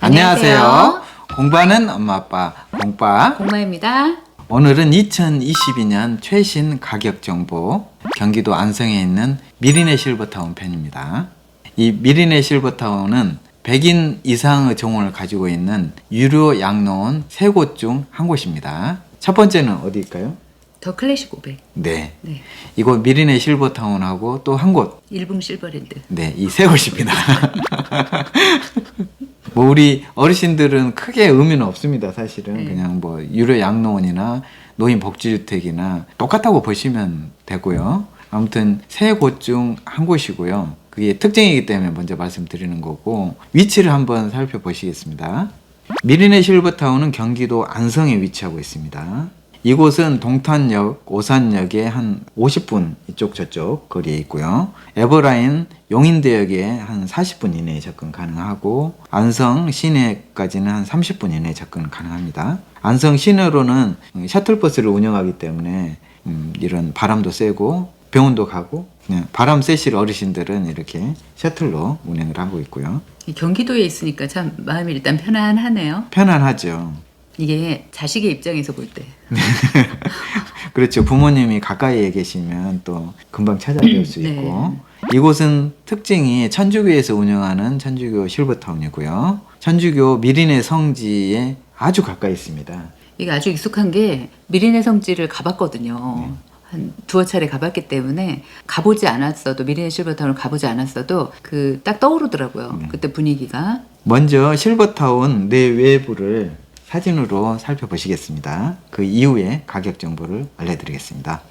안녕하세요. 공부하는 엄마 아빠 공빠. 공마입니다. 오늘은 2022년 최신 가격 정보 경기도 안성에 있는 미리네 실버타운 편입니다. 이 미리네 실버타운은 100인 이상의 정원을 가지고 있는 유료 양로원 세 곳 중 한 곳입니다. 첫 번째는 어디일까요? 더 클래식 500. 네. 네. 이곳 미리네 실버타운하고 또 한 곳. 일봉 실버랜드. 네, 이 세 곳입니다. 뭐 우리 어르신들은 크게 의미는 없습니다. 사실은 네. 그냥 뭐 유료 양로원이나 노인 복지주택이나 똑같다고 보시면 되고요. 아무튼 세 곳 중 한 곳이고요. 그게 특징이기 때문에 먼저 말씀드리는 거고 위치를 한번 살펴보시겠습니다. 미리네 실버타운은 경기도 안성에 위치하고 있습니다. 이곳은 동탄역, 오산역에 한 50분 이쪽 저쪽 거리에 있고요. 에버라인 용인대역에 한 40분 이내에 접근 가능하고 안성 시내까지는 한 30분 이내에 접근 가능합니다. 안성 시내로는 셔틀버스를 운영하기 때문에 음, 이런 바람도 세고 병원도 가고 그냥 바람 쐬실 어르신들은 이렇게 셔틀로 운행을 하고 있고요. 이 경기도에 있으니까 참 마음이 일단 편안하네요. 편안하죠. 이게 자식의 입장에서 볼 때. 그렇죠. 부모님이 가까이에 계시면 또 금방 찾아뵐 수 네. 있고. 이곳은 특징이 천주교에서 운영하는 천주교 실버타운이고요. 천주교 미린의 성지에 아주 가까이 있습니다. 이게 아주 익숙한 게 미리네 성지를 가봤거든요. 네. 한 두어 차례 가봤기 때문에 가보지 않았어도 미리네 실버타운을 가보지 않았어도 그 딱 떠오르더라고요. 네. 그때 분위기가 먼저 실버타운 내 외부를 사진으로 살펴보시겠습니다. 그 이후에 가격 정보를 알려드리겠습니다.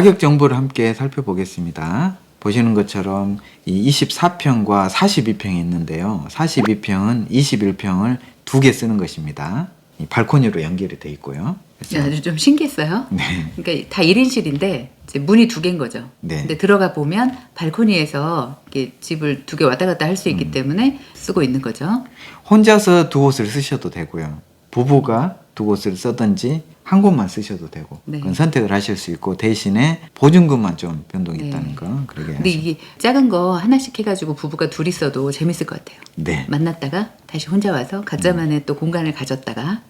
가격 정보를 함께 살펴보겠습니다. 보시는 것처럼 이 24평과 42평이 있는데요. 42평은 21평을 두 개 쓰는 것입니다. 이 발코니로 연결이 돼 있고요. 그래서 아주 좀 신기했어요. 네. 그러니까 다 1인실인데 이제 문이 두 개인 거죠. 네. 근데 들어가 보면 발코니에서 이렇게 집을 두 개 왔다 갔다 할 수 있기 음. 때문에 쓰고 있는 거죠. 혼자서 두 곳을 쓰셔도 되고요. 부부가 두 곳을 쓰든지 한 곳만 쓰셔도 되고 네. 그건 선택을 하실 수 있고 대신에 보증금만 좀 변동이 네. 있다는 거 그러게 근데 이게 작은 거 하나씩 해가지고 부부가 둘이 써도 재밌을 것 같아요. 네 만났다가 다시 혼자 와서 각자만의 또 공간을 가졌다가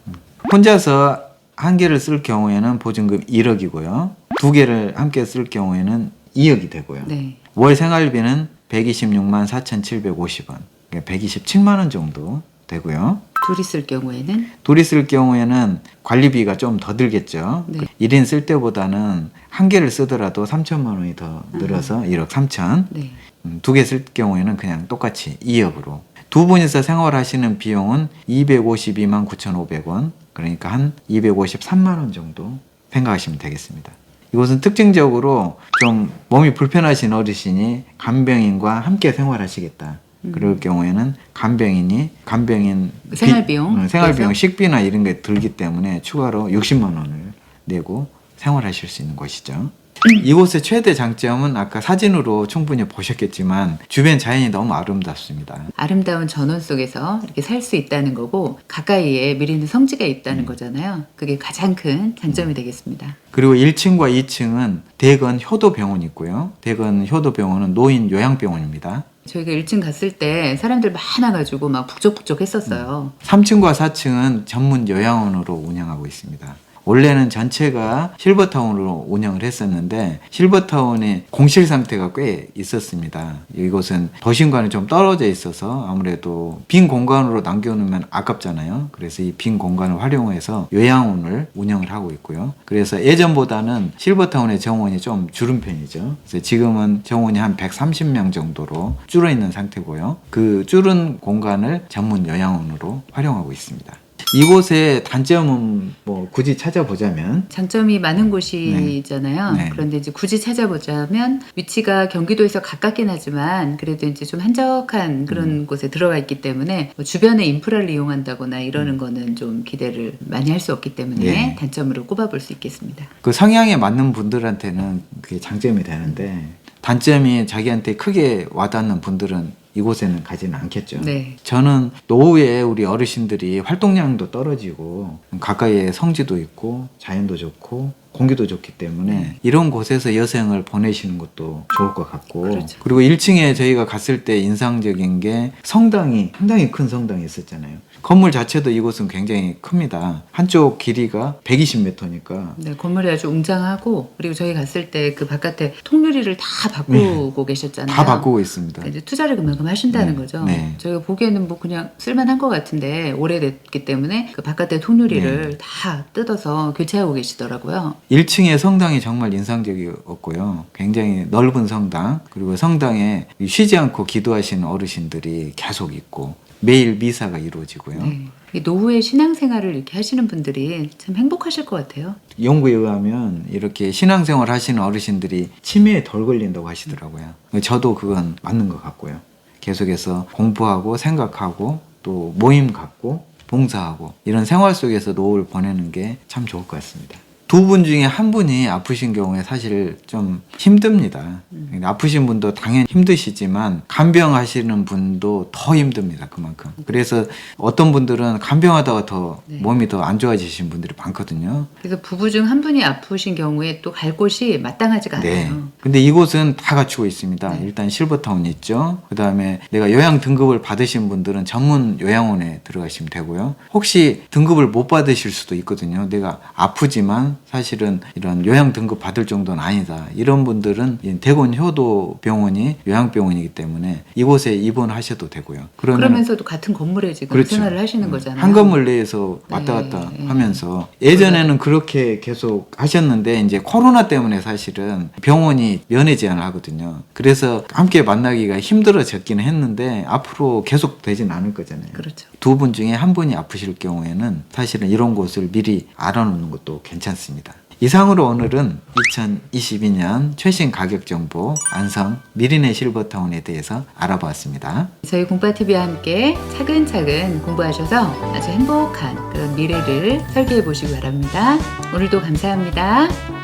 혼자서 한 개를 쓸 경우에는 보증금 1억이고요. 두 개를 함께 쓸 경우에는 2억이 되고요. 네. 월 생활비는 126만 4,750원, 127만 원 정도 되고요. 둘이 쓸 경우에는 둘이 쓸 경우에는 관리비가 좀 더 들겠죠. 네. 1인 쓸 때보다는 한 개를 쓰더라도 3천만 원이 더 늘어서 1억 3천. 네. 두개 쓸 경우에는 그냥 똑같이 2억으로. 두 분이서 생활하시는 비용은 252만 9,500원. 그러니까 한 253만 원 정도 생각하시면 되겠습니다. 이곳은 특징적으로 좀 몸이 불편하신 어르신이 간병인과 함께 생활하시겠다. 그럴 경우에는 간병인이 간병인 비- 생활비용? 어, 생활비용 그래서? 식비나 이런 게 들기 때문에 추가로 60만 원을 내고 생활하실 수 있는 곳이죠. 이곳의 최대 장점은 아까 사진으로 충분히 보셨겠지만 주변 자연이 너무 아름답습니다. 아름다운 전원 속에서 이렇게 살 수 있다는 거고 가까이에 미리는 성지가 음. 있다는 거잖아요. 그게 가장 큰 장점이 되겠습니다. 그리고 1층과 2층은 대건 효도병원이 있고요. 대건 효도병원은 노인 요양병원입니다. 저희가 1층 갔을 때 사람들 많아가지고 막 북적북적 했었어요. 3층과 4층은 전문 요양원으로 운영하고 있습니다. 원래는 전체가 실버타운으로 운영을 했었는데 실버타운의 공실 상태가 꽤 있었습니다. 이곳은 도심과는 좀 떨어져 있어서 아무래도 빈 공간으로 남겨놓으면 아깝잖아요. 그래서 이 빈 공간을 활용해서 요양원을 운영을 하고 있고요. 그래서 예전보다는 실버타운의 정원이 좀 줄은 편이죠. 그래서 지금은 정원이 한 130명 정도로 줄어 있는 상태고요. 그 줄은 공간을 전문 요양원으로 활용하고 있습니다. 이곳의 단점은 뭐 굳이 찾아보자면 장점이 많은 곳이잖아요. 네. 네. 그런데 이제 굳이 찾아보자면 위치가 경기도에서 가깝긴 하지만 그래도 이제 좀 한적한 그런 음. 곳에 들어가 있기 때문에 뭐 주변의 인프라를 이용한다거나 음. 이러는 거는 좀 기대를 많이 할 수 없기 때문에 예. 단점으로 꼽아볼 수 있겠습니다. 그 성향에 맞는 분들한테는 그게 장점이 되는데 단점이 자기한테 크게 와닿는 분들은 이곳에는 가지는 않겠죠. 네. 저는 노후에 우리 어르신들이 활동량도 떨어지고 가까이에 성지도 있고 자연도 좋고 공기도 좋기 때문에 이런 곳에서 여생을 보내시는 것도 좋을 것 같고 그렇죠. 그리고 1층에 저희가 갔을 때 인상적인 게 성당이 상당히 큰 성당이 있었잖아요. 건물 자체도 이곳은 굉장히 큽니다. 한쪽 길이가 120m니까 네, 건물이 아주 웅장하고 그리고 저희 갔을 때 그 바깥에 통유리를 다 바꾸고 계셨잖아요. 네. 다 바꾸고 있습니다. 이제 투자를 그만큼 하신다는 네, 거죠. 네. 저희가 보기에는 뭐 그냥 쓸만한 것 같은데 오래됐기 때문에 그 바깥에 통유리를 네. 다 뜯어서 교체하고 계시더라고요. 1층의 성당이 정말 인상적이었고요. 굉장히 넓은 성당, 그리고 성당에 쉬지 않고 기도하시는 어르신들이 계속 있고, 매일 미사가 이루어지고요. 네. 이 노후에 신앙생활을 이렇게 하시는 분들이 참 행복하실 것 같아요. 연구에 의하면 이렇게 신앙생활 하시는 어르신들이 치매에 덜 걸린다고 하시더라고요. 저도 그건 맞는 것 같고요. 계속해서 공부하고 생각하고 또 모임 갖고 봉사하고 이런 생활 속에서 노후를 보내는 게 참 좋을 것 같습니다. 두 분 중에 한 분이 아프신 경우에 사실 좀 힘듭니다. 아프신 분도 당연히 힘드시지만 간병하시는 분도 더 힘듭니다. 그만큼. 그래서 어떤 분들은 간병하다가 더 네. 몸이 더 안 좋아지신 분들이 많거든요. 그래서 부부 중 한 분이 아프신 경우에 또 갈 곳이 마땅하지가 네. 않아요. 근데 이곳은 다 갖추고 있습니다. 네. 일단 실버타운 있죠. 그 다음에 내가 요양 등급을 받으신 분들은 전문 요양원에 들어가시면 되고요. 혹시 등급을 못 받으실 수도 있거든요. 내가 아프지만 사실은 이런 요양 등급 받을 정도는 아니다. 이런 분들은 이 대곤 효도 병원이 요양병원이기 때문에 이곳에 입원하셔도 되고요. 그러면 그러면서도 같은 건물에 지금 그렇죠. 생활을 하시는 음, 거잖아요. 한 건물 내에서 왔다 네, 갔다 네. 하면서 예전에는 그렇게 계속 하셨는데 이제 코로나 때문에 사실은 병원이 면회 제한을 하거든요. 그래서 함께 만나기가 힘들어졌기는 했는데 앞으로 계속 되진 않을 거잖아요. 그렇죠. 두 분 중에 한 분이 아프실 경우에는 사실은 이런 곳을 미리 알아놓는 것도 괜찮습니다. 이상으로 오늘은 2022년 최신 가격 정보 안성 미리네 실버타운에 대해서 알아보았습니다. 저희 공부TV와 함께 차근차근 공부하셔서 아주 행복한 그런 미래를 설계해 보시기 바랍니다. 오늘도 감사합니다.